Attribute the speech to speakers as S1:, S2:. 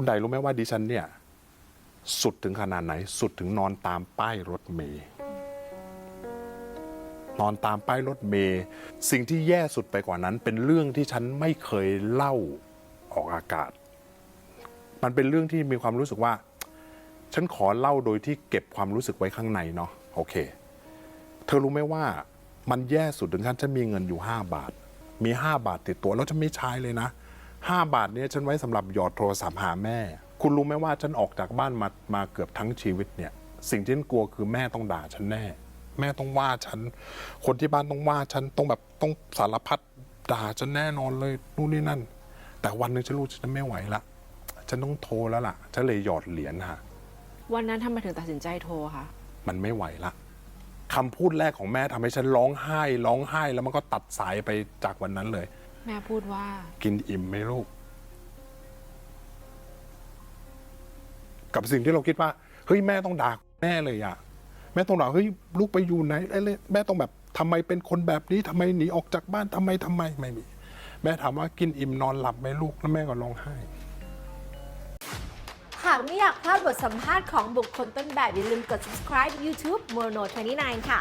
S1: คุณใดรู้ไหมว่าดิฉันเนี่ย สุดถึงขนาดไหน สุดถึงนอนตามป้ายรถเมย์นอนตามป้ายรถเมย์สิ่งที่แย่สุดไปกว่านั้น เป็นเรื่องที่ฉันไม่เคยเล่าออกอากาศ มันเป็นเรื่องที่มีความรู้สึกว่า ฉันขอเล่าโดยที่เก็บความรู้สึกไว้ข้างในเนาะโอเค เธอรู้ไหมว่ามันแย่สุดถึงขั้นฉันมีเงินอยู่ 5 บาท มี 5 บาทติดตัวแล้วฉันไม่ใช้เลยนะ 5 บาทเนี้ฉันไว้สำหรับหยอดโทรศัพท์หาแม่ คุณรู้ไหมว่าฉันออกจากบ้านมามาเกือบทั้งชีวิตเนี่ย สิ่งที่ฉันกลัวคือแม่ต้องด่าฉันแน่ แม่ต้องว่าฉัน คนที่บ้านต้องว่าฉันต้องแบบต้องสารพัดด่าฉันแน่นอนเลยนู่นนี่นั่น แต่วันหนึ่งฉันรู้ฉันไม่ไหวละฉันต้องโทรแล้วล่ะฉันเลยหยอดเหรียญฮะ
S2: วันนั้นทำไมถึงตัดสินใจโทรคะ
S1: มันไม่ไหวละคำพูดแรกของแม่ทำให้ฉันร้องไห้ ร้องไห้แล้วมันก็ตัดสายไปจากวันนั้นเลย
S2: แม่พูดว่า
S1: กินอิ่มไหมลูก กับสิ่งที่เราคิดว่าเฮ้ยแม่ต้องด่าแม่เลยอะแม่ต้องด่าเฮ้ยลูกไปอยู่ไหนเอ้ยแม่ต้องแบบทำไมเป็นคนแบบนี้ทำไมหนีออกจากบ้านทำไมทำไมไม่มี แม่ถามว่ากินอิ่มนอนหลับไหมลูกแล้วแม่ก็ร้องไห้
S3: หากไม่อยากพลาดบทสัมภาษณ์ของบุคคลต้นแบบอย่าลืมกด subscribe YouTube Mono 29 ค่ะ